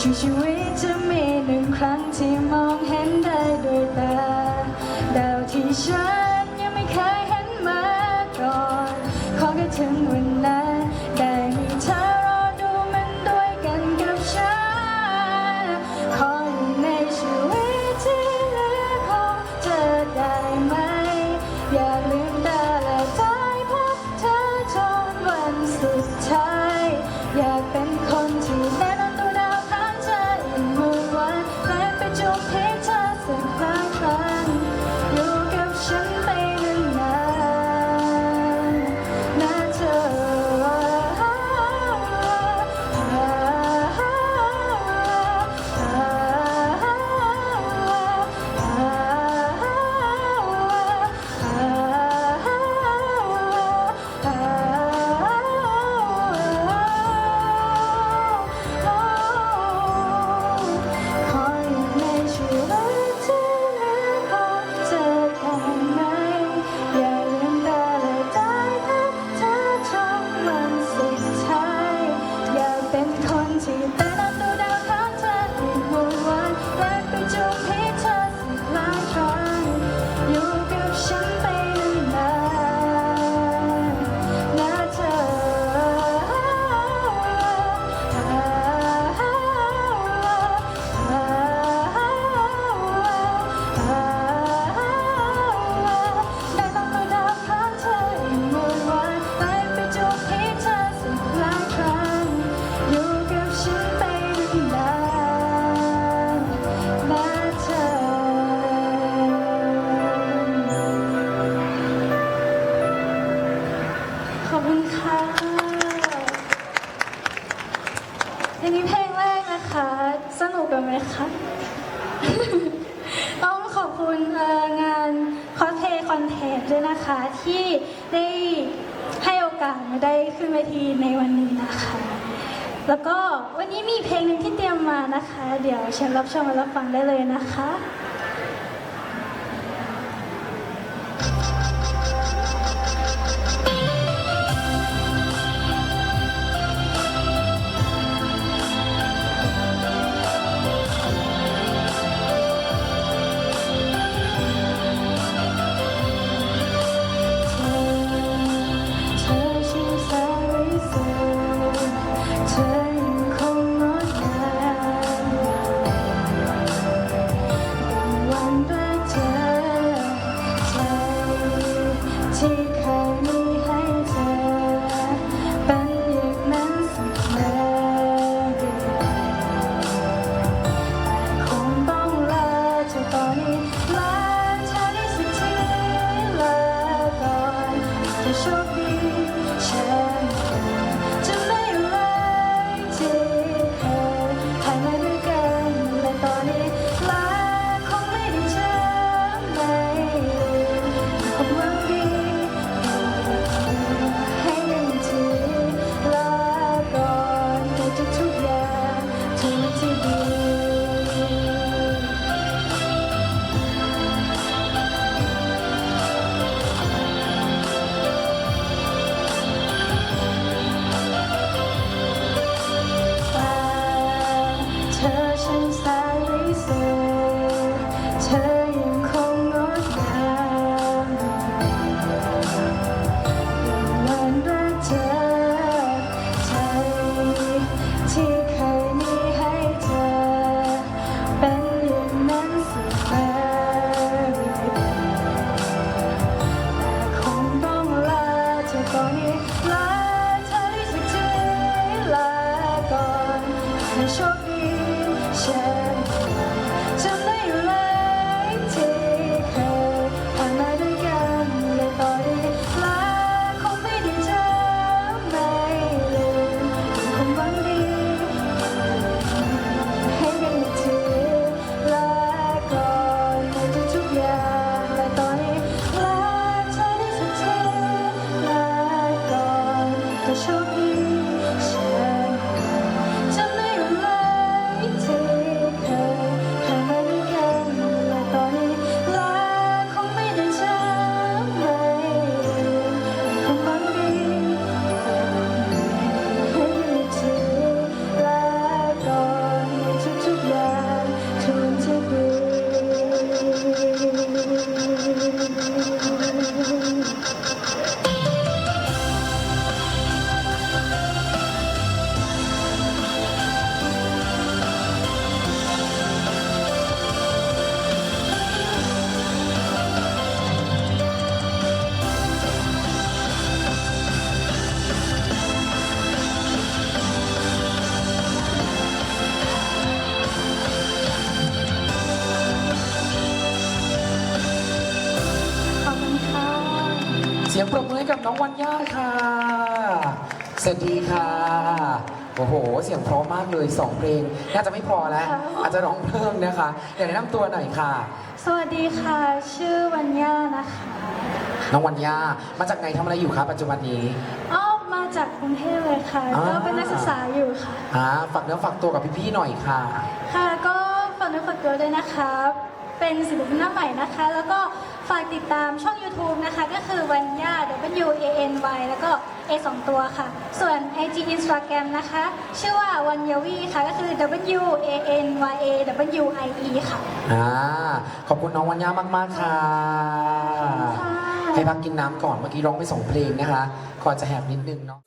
ชีวิตจะมีหนึ่งครั้งที่มองเห็นได้ด้วยตาดาวที่ฉัน ขอบคุณค่ะย่งนี้เพลงแรกนะคะ สนุกกันไหมคะ ต้องขอบคุณงานคอเทคอนเทนต์ด้วยนะคะ ที่ได้ให้โอกาสมาได้ขึ้นเวทีในวันนี้นะคะ แล้วก็วันนี้มีเพลงหนึ่งที่เตรียมมานะคะ เดี๋ยวเชิญรับชมและรับฟังได้เลยนะคะ ปรบมือให้กับน้องวันย่าค่ะสวัสดีค่ะ โอ้โห เสียงเพราะมากเลยสองเพลง น่าจะไม่พอแล้ว ค่ะ อาจจะร้องเพิ่มนะคะอยากแนะนำตัวหน่อยค่ะ สวัสดีค่ะ ชื่อวัญญานะคะน้องวันย่ามาจากไหนทำอะไรอยู่คะปัจจุบันนี้ อ้อมมาจากกรุงเทพเลยค่ะ อ่า ก็เป็นนักศึกษาอยู่ค่ะ อ่าฝากเนื้อฝากตัวกับพี่ๆหน่อยค่ะ ค่ะ ก็ฝากเนื้อฝากตัวด้วยนะคะ เป็นศิลปินหน้าใหม่นะคะ แล้วก็ฝากติดตามช่อง YouTube นะคะ ก็คือวันย่า W A N Y แล้วก็ A สองตัวค่ะ ส่วน IG Instagram นะคะ ชื่อว่าวันยวีค่ะ ก็คือ W A N Y A W I E ค่ะ อ่าขอบคุณน้องวันย่ามากๆค่ะค่ะให้พักกินน้ำก่อนเมื่อกี้ร้องไปสองเพลงนะคะขอจะแหบนิดนึงเนาะ